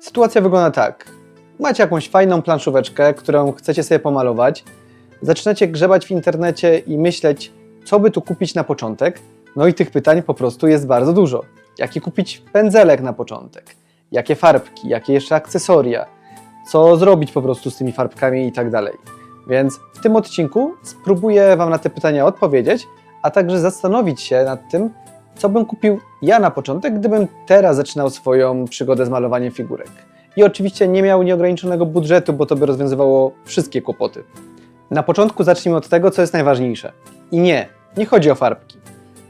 Sytuacja wygląda tak. Macie jakąś fajną planszóweczkę, którą chcecie sobie pomalować. Zaczynacie grzebać w internecie i myśleć, co by tu kupić na początek. No i tych pytań po prostu jest bardzo dużo. Jaki kupić pędzelek na początek? Jakie farbki? Jakie jeszcze akcesoria? Co zrobić po prostu z tymi farbkami i tak dalej. Więc w tym odcinku spróbuję Wam na te pytania odpowiedzieć, a także zastanowić się nad tym, co bym kupił ja na początek, gdybym teraz zaczynał swoją przygodę z malowaniem figurek. I oczywiście nie miał nieograniczonego budżetu, bo to by rozwiązywało wszystkie kłopoty. Na początku zacznijmy od tego, co jest najważniejsze. I nie, nie chodzi o farbki.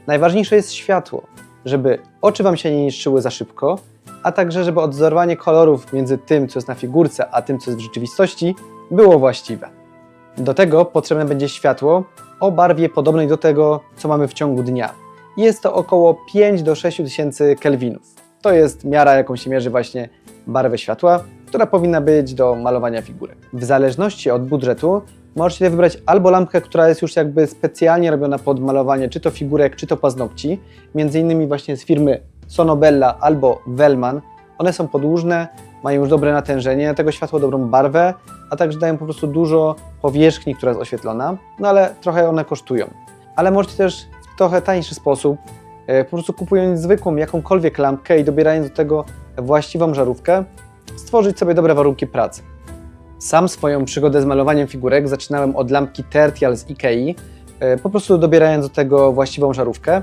Najważniejsze jest światło, żeby oczy Wam się nie niszczyły za szybko, a także żeby odzorowanie kolorów między tym, co jest na figurce, a tym, co jest w rzeczywistości, było właściwe. Do tego potrzebne będzie światło o barwie podobnej do tego, co mamy w ciągu dnia. Jest to około 5 do 6 tysięcy kelwinów. To jest miara, jaką się mierzy właśnie barwę światła, która powinna być do malowania figurek. W zależności od budżetu możecie wybrać albo lampkę, która jest już jakby specjalnie robiona pod malowanie czy to figurek, czy to paznokci, między innymi właśnie z firmy Sonobella albo Wellman. One są podłużne, mają już dobre natężenie tego światła, dobrą barwę, a także dają po prostu dużo powierzchni, która jest oświetlona, no ale trochę one kosztują. Ale możecie też trochę tańszy sposób, e, po prostu kupując zwykłą jakąkolwiek lampkę i dobierając do tego właściwą żarówkę, stworzyć sobie dobre warunki pracy. Sam swoją przygodę z malowaniem figurek zaczynałem od lampki Tertial z Ikei, e, po prostu dobierając do tego właściwą żarówkę.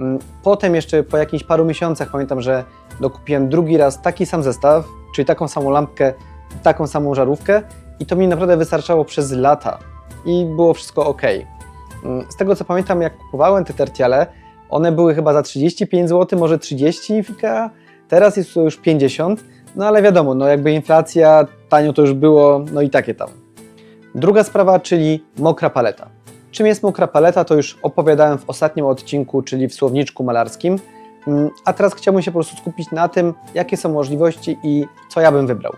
Mm, Potem jeszcze po jakichś paru miesiącach pamiętam, że dokupiłem drugi raz taki sam zestaw, czyli taką samą lampkę, taką samą żarówkę i to mi naprawdę wystarczało przez lata i było wszystko ok. Mm, Z tego co pamiętam, jak kupowałem te tertiale, one były chyba za 35 zł, może 30 w teraz jest to już 50, no ale wiadomo, no jakby inflacja, tanio to już było, no i takie tam. Druga sprawa, czyli mokra paleta. Czym jest mokra paleta, to już opowiadałem w ostatnim odcinku, czyli w słowniczku malarskim. Mm, A teraz chciałbym się po prostu skupić na tym, jakie są możliwości i co ja bym wybrał.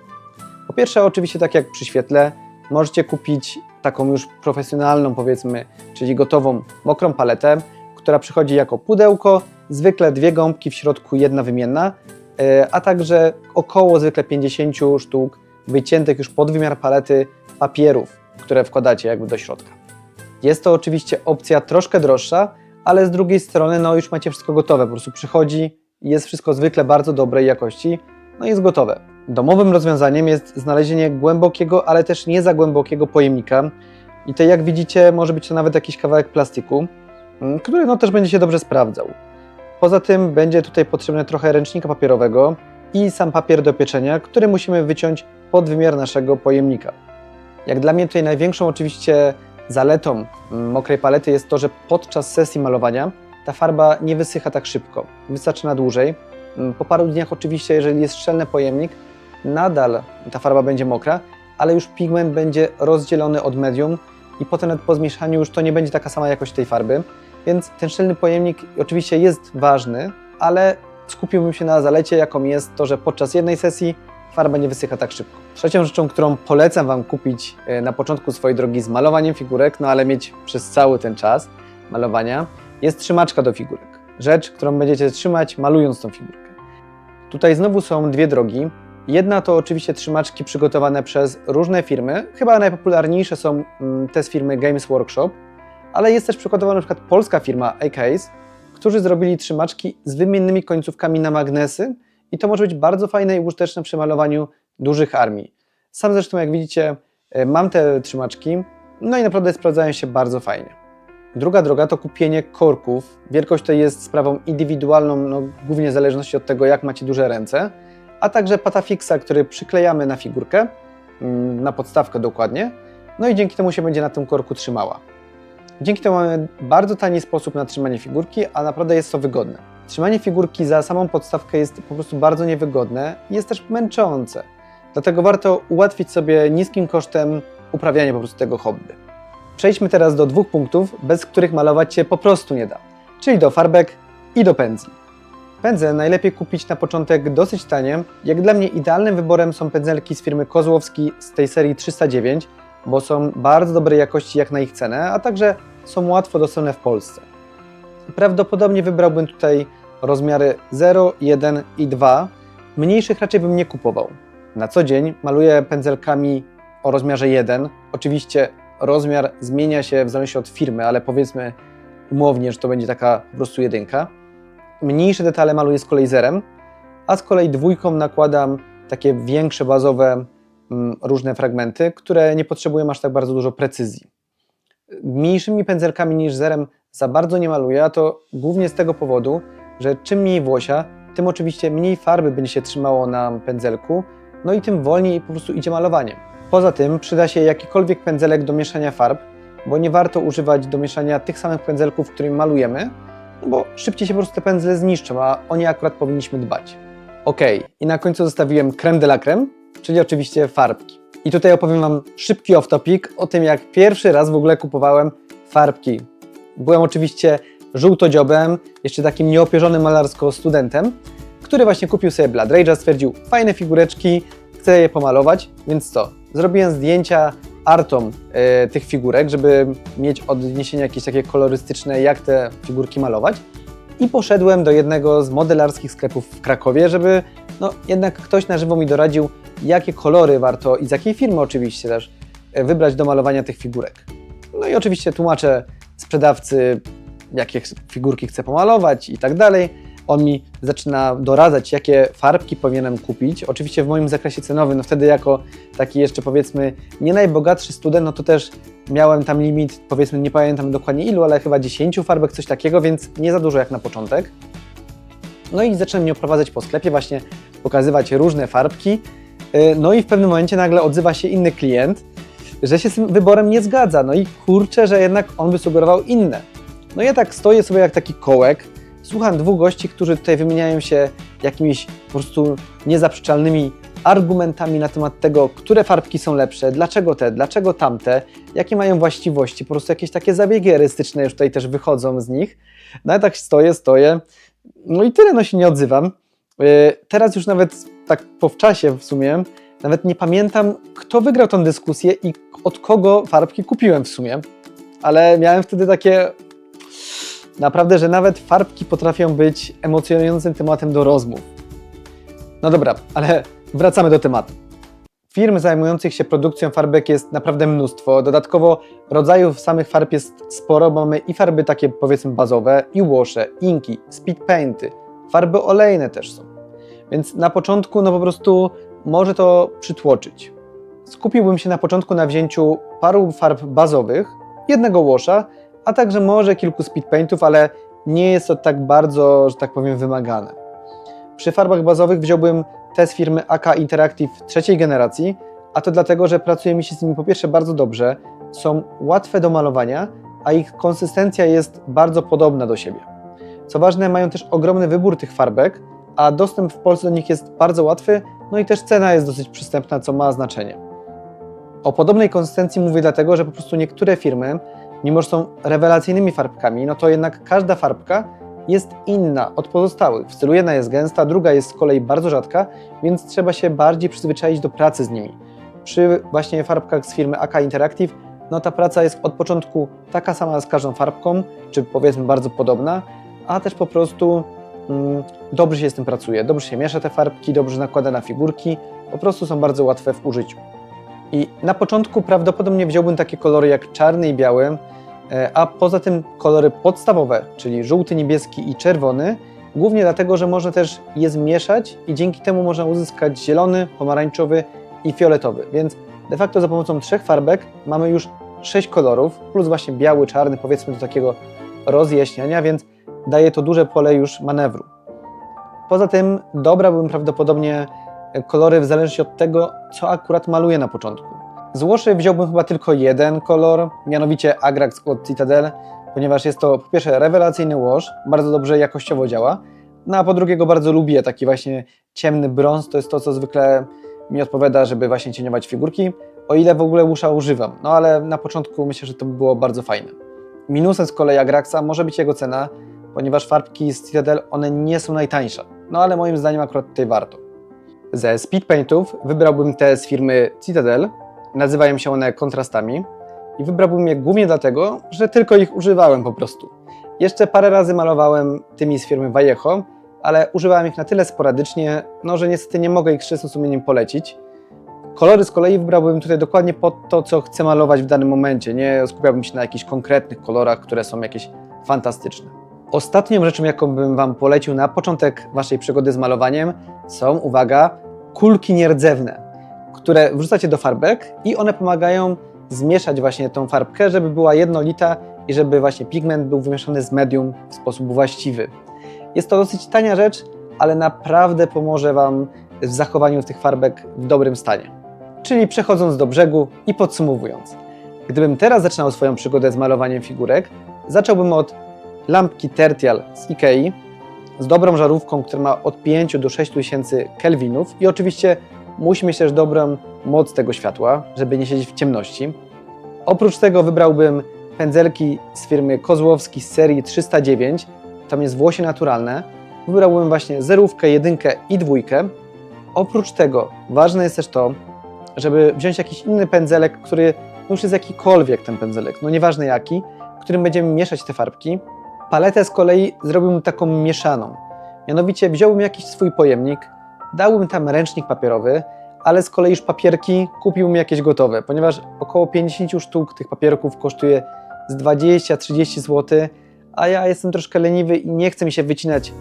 Po pierwsze, oczywiście, tak jak przy świetle, możecie kupić taką już profesjonalną, powiedzmy, czyli gotową mokrą paletę, która przychodzi jako pudełko, zwykle dwie gąbki, w środku jedna wymienna, e, a także około zwykle 50 sztuk wyciętych już pod wymiar palety papierów, które wkładacie jakby do środka. Jest to oczywiście opcja troszkę droższa, ale z drugiej strony no już macie wszystko gotowe, po prostu przychodzi, jest wszystko zwykle bardzo dobrej jakości, no i jest gotowe. Domowym rozwiązaniem jest znalezienie głębokiego, ale też nie za głębokiego pojemnika i tutaj jak widzicie może być to nawet jakiś kawałek plastiku, mm, który no też będzie się dobrze sprawdzał. Poza tym będzie tutaj potrzebne trochę ręcznika papierowego i sam papier do pieczenia, który musimy wyciąć pod wymiar naszego pojemnika. Jak dla mnie tutaj największą oczywiście zaletą mm, mokrej palety jest to, że podczas sesji malowania ta farba nie wysycha tak szybko, wystarczy na dłużej. Mm, Po paru dniach oczywiście, jeżeli jest szczelny pojemnik, nadal ta farba będzie mokra, ale już pigment będzie rozdzielony od medium i potem nawet po zmieszaniu już to nie będzie taka sama jakość tej farby. Więc ten szczelny pojemnik oczywiście jest ważny, ale skupiłbym się na zalecie, jaką jest to, że podczas jednej sesji farba nie wysycha tak szybko. Trzecią rzeczą, którą polecam Wam kupić e, na początku swojej drogi z malowaniem figurek, no ale mieć przez cały ten czas malowania, jest trzymaczka do figurek. Rzecz, którą będziecie trzymać malując tą figurkę. Tutaj znowu są dwie drogi. Jedna to oczywiście trzymaczki przygotowane przez różne firmy. Chyba najpopularniejsze są mm, te z firmy Games Workshop, ale jest też przykładowa na przykład polska firma A-Case, którzy zrobili trzymaczki z wymiennymi końcówkami na magnesy i to może być bardzo fajne i użyteczne przy malowaniu dużych armii. Sam zresztą, jak widzicie, e, mam te trzymaczki, no i naprawdę sprawdzają się bardzo fajnie. Druga droga to kupienie korków. Wielkość tutaj jest sprawą indywidualną, no, głównie w zależności od tego, jak macie duże ręce, a także patafixa, który przyklejamy na figurkę, mm, na podstawkę dokładnie, no i dzięki temu się będzie na tym korku trzymała. Dzięki temu mamy bardzo tani sposób na trzymanie figurki, a naprawdę jest to wygodne. Trzymanie figurki za samą podstawkę jest po prostu bardzo niewygodne i jest też męczące. Dlatego warto ułatwić sobie niskim kosztem uprawianie po prostu tego hobby. Przejdźmy teraz do dwóch punktów, bez których malować się po prostu nie da, czyli do farbek i do pędzli. Pędzle najlepiej kupić na początek dosyć tanie. Jak dla mnie idealnym wyborem są pędzelki z firmy Kozłowski z tej serii 309, bo są bardzo dobrej jakości jak na ich cenę, a także są łatwo dostępne w Polsce. Prawdopodobnie wybrałbym tutaj rozmiary 0, 1 i 2, Mniejszych raczej bym nie kupował. Na co dzień maluję pędzelkami o rozmiarze 1. Oczywiście rozmiar zmienia się w zależności od firmy, ale powiedzmy umownie, że to będzie taka po prostu jedynka. Mniejsze detale maluję z kolei zerem, a z kolei dwójką nakładam takie większe, bazowe mm, różne fragmenty, które nie potrzebują aż tak bardzo dużo precyzji. Mniejszymi pędzelkami niż zerem za bardzo nie maluję, a to głównie z tego powodu, że czym mniej włosia, tym oczywiście mniej farby będzie się trzymało na pędzelku, no i tym wolniej po prostu idzie malowanie. Poza tym przyda się jakikolwiek pędzelek do mieszania farb, bo nie warto używać do mieszania tych samych pędzelków, którymi malujemy, bo szybciej się po prostu te pędzle zniszczą, a o nie akurat powinniśmy dbać. Ok, i na końcu zostawiłem creme de la creme, czyli oczywiście farbki. I tutaj opowiem Wam szybki off-topic o tym, jak pierwszy raz w ogóle kupowałem farbki. Byłem oczywiście żółtodziobem, jeszcze takim nieopierzonym malarsko studentem, który właśnie kupił sobie Blood Rage'a, stwierdził fajne figureczki, chcę je pomalować, więc co? Zrobiłem zdjęcia artom e, tych figurek, żeby mieć odniesienia jakieś takie kolorystyczne, jak te figurki malować. I poszedłem do jednego z modelarskich sklepów w Krakowie, żeby no, jednak ktoś na żywo mi doradził, jakie kolory warto i z jakiej firmy oczywiście też e, wybrać do malowania tych figurek. No i oczywiście tłumaczę sprzedawcy, jakie figurki chcę pomalować i tak dalej. On mi zaczyna doradzać, jakie farbki powinienem kupić. Oczywiście w moim zakresie cenowym, no wtedy jako taki jeszcze powiedzmy nie najbogatszy student, no to też miałem tam limit, powiedzmy nie pamiętam dokładnie ilu, ale chyba 10 farbek, coś takiego, więc nie za dużo jak na początek. No i zacząłem mnie oprowadzać po sklepie, właśnie pokazywać różne farbki. Yy, No i w pewnym momencie nagle odzywa się inny klient, że się z tym wyborem nie zgadza. No i kurczę, że jednak on by sugerował inne. No ja tak stoję sobie jak taki kołek, słucham dwóch gości, którzy tutaj wymieniają się jakimiś po prostu niezaprzeczalnymi argumentami na temat tego, które farbki są lepsze, dlaczego te, dlaczego tamte, jakie mają właściwości, po prostu jakieś takie zabiegi erystyczne już tutaj też wychodzą z nich. No ja tak stoję, stoję, no i tyle, no się nie odzywam. Yy, Teraz już nawet tak po wczasie w sumie, nawet nie pamiętam, kto wygrał tą dyskusję i od kogo farbki kupiłem w sumie, ale miałem wtedy takie naprawdę, że nawet farbki potrafią być emocjonującym tematem do rozmów. No dobra, ale wracamy do tematu. Firm zajmujących się produkcją farbek jest naprawdę mnóstwo. Dodatkowo rodzajów samych farb jest sporo, mamy i farby takie powiedzmy bazowe, i łosze, inki, speed painty, farby olejne też są. Więc na początku no po prostu może to przytłoczyć. Skupiłbym się na początku na wzięciu paru farb bazowych, jednego łosza, a także może kilku speed paintów, ale nie jest to tak bardzo, że tak powiem, wymagane. Przy farbach bazowych wziąłbym te z firmy AK Interactive trzeciej generacji, a to dlatego, że pracuje mi się z nimi po pierwsze bardzo dobrze, są łatwe do malowania, a ich konsystencja jest bardzo podobna do siebie. Co ważne, mają też ogromny wybór tych farbek, a dostęp w Polsce do nich jest bardzo łatwy, no i też cena jest dosyć przystępna, co ma znaczenie. O podobnej konsystencji mówię dlatego, że po prostu niektóre firmy, mimo że są rewelacyjnymi farbkami, no to jednak każda farbka jest inna od pozostałych. W stylu jedna jest gęsta, druga jest z kolei bardzo rzadka, więc trzeba się bardziej przyzwyczaić do pracy z nimi. Przy właśnie farbkach z firmy AK Interactive, no ta praca jest od początku taka sama z każdą farbką, czy powiedzmy bardzo podobna, a też po prostu mm, dobrze się z tym pracuje, dobrze się miesza te farbki, dobrze nakłada na figurki, po prostu są bardzo łatwe w użyciu. I na początku prawdopodobnie wziąłbym takie kolory jak czarny i biały, e, a poza tym kolory podstawowe, czyli żółty, niebieski i czerwony, głównie dlatego, że można też je zmieszać i dzięki temu można uzyskać zielony, pomarańczowy i fioletowy. Więc de facto za pomocą trzech farbek mamy już sześć kolorów, plus właśnie biały, czarny, powiedzmy do takiego rozjaśniania, więc daje to duże pole już manewru. Poza tym dobrałbym prawdopodobnie kolory w zależności od tego, co akurat maluję na początku. Z łoszy wziąłbym chyba tylko jeden kolor, mianowicie Agrax od Citadel, ponieważ jest to po pierwsze rewelacyjny łoż, bardzo dobrze jakościowo działa, no a po drugie go bardzo lubię, taki właśnie ciemny brąz, to jest to, co zwykle mi odpowiada, żeby właśnie cieniować figurki, o ile w ogóle łusza używam, no ale na początku myślę, że to by było bardzo fajne. Minusem z kolei Agraxa może być jego cena, ponieważ farbki z Citadel, one nie są najtańsze, no ale moim zdaniem akurat tutaj warto. Ze speed paintów wybrałbym te z firmy Citadel. Nazywają się one kontrastami i wybrałbym je głównie dlatego, że tylko ich używałem po prostu. Jeszcze parę razy malowałem tymi z firmy Vallejo, ale używałem ich na tyle sporadycznie, no, że niestety nie mogę ich czystym sumieniem polecić. Kolory z kolei wybrałbym tutaj dokładnie pod to, co chcę malować w danym momencie. Nie skupiałbym się na jakichś konkretnych kolorach, które są jakieś fantastyczne. Ostatnią rzeczą, jaką bym Wam polecił na początek Waszej przygody z malowaniem, są, uwaga, kulki nierdzewne, które wrzucacie do farbek i one pomagają zmieszać właśnie tą farbkę, żeby była jednolita i żeby właśnie pigment był wymieszany z medium w sposób właściwy. Jest to dosyć tania rzecz, ale naprawdę pomoże Wam w zachowaniu tych farbek w dobrym stanie. Czyli przechodząc do brzegu i podsumowując. Gdybym teraz zaczynał swoją przygodę z malowaniem figurek, zacząłbym od lampki Tertial z Ikei z dobrą żarówką, która ma od 5 do 6 tysięcy kelwinów i oczywiście musi mieć też dobrą moc tego światła, żeby nie siedzieć w ciemności. Oprócz tego wybrałbym pędzelki z firmy Kozłowski z serii 309, tam jest włosie naturalne. Wybrałbym właśnie zerówkę, jedynkę i dwójkę. Oprócz tego ważne jest też to, żeby wziąć jakiś inny pędzelek, który no już jest jakikolwiek ten pędzelek, no nieważne jaki, którym będziemy mieszać te farbki. Paletę z kolei zrobiłbym taką mieszaną. Mianowicie wziąłbym jakiś swój pojemnik, dałbym tam ręcznik papierowy, ale z kolei już papierki kupiłbym jakieś gotowe, ponieważ około 50 sztuk tych papierków kosztuje z 20-30 zł, a ja jestem troszkę leniwy i nie chcę mi się wycinać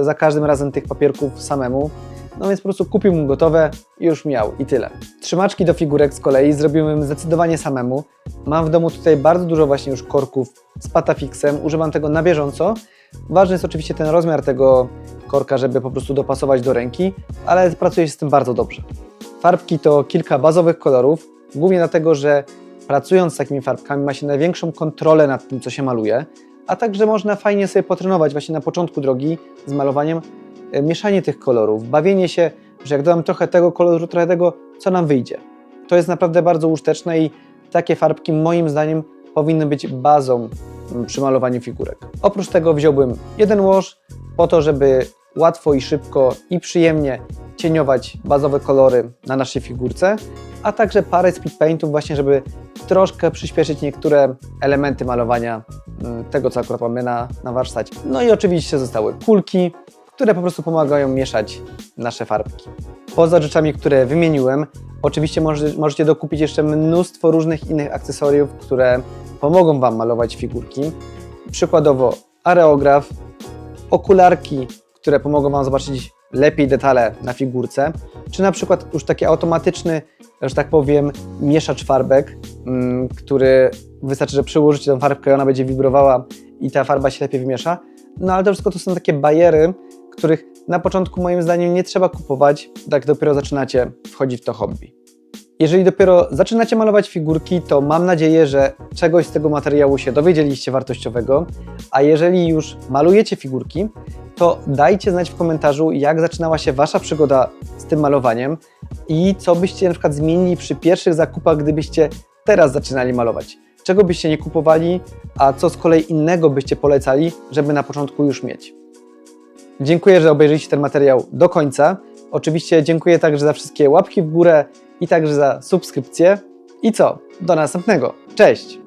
za każdym razem tych papierków samemu. No więc po prostu kupiłbym gotowe i już miał i tyle. Trzymaczki do figurek z kolei zrobiłbym zdecydowanie samemu. Mam w domu tutaj bardzo dużo właśnie już korków z Patafixem, używam tego na bieżąco. Ważny jest oczywiście ten rozmiar tego korka, żeby po prostu dopasować do ręki, ale pracuje się z tym bardzo dobrze. Farbki to kilka bazowych kolorów, głównie dlatego, że pracując z takimi farbkami ma się największą kontrolę nad tym, co się maluje, a także można fajnie sobie potrenować właśnie na początku drogi z malowaniem mieszanie tych kolorów, bawienie się, że jak dodam trochę tego koloru, trochę tego, co nam wyjdzie. To jest naprawdę bardzo użyteczne i takie farbki moim zdaniem powinny być bazą mm, przy malowaniu figurek. Oprócz tego wziąłbym jeden łoż po to, żeby łatwo i szybko i przyjemnie cieniować bazowe kolory na naszej figurce, a także parę speed paintów właśnie, żeby troszkę przyspieszyć niektóre elementy malowania mm, tego, co akurat mamy na, na warsztacie. No i oczywiście zostały kulki, które po prostu pomagają mieszać nasze farbki. Poza rzeczami, które wymieniłem, oczywiście może, możecie dokupić jeszcze mnóstwo różnych innych akcesoriów, które pomogą Wam malować figurki. Przykładowo areograf, okularki, które pomogą Wam zobaczyć lepiej detale na figurce, czy na przykład już taki automatyczny, że tak powiem, mieszacz farbek, mm, który wystarczy, że przyłożycie tę farbkę i ona będzie wibrowała i ta farba się lepiej wymiesza. No ale to wszystko to są takie bariery, których na początku moim zdaniem nie trzeba kupować, tak dopiero zaczynacie wchodzić w to hobby. Jeżeli dopiero zaczynacie malować figurki, to mam nadzieję, że czegoś z tego materiału się dowiedzieliście wartościowego, a jeżeli już malujecie figurki, to dajcie znać w komentarzu, jak zaczynała się Wasza przygoda z tym malowaniem i co byście na przykład zmienili przy pierwszych zakupach, gdybyście teraz zaczynali malować. Czego byście nie kupowali, a co z kolei innego byście polecali, żeby na początku już mieć. Dziękuję, że obejrzeliście ten materiał do końca. Oczywiście dziękuję także za wszystkie łapki w górę i także za subskrypcję. I co? Do następnego. Cześć!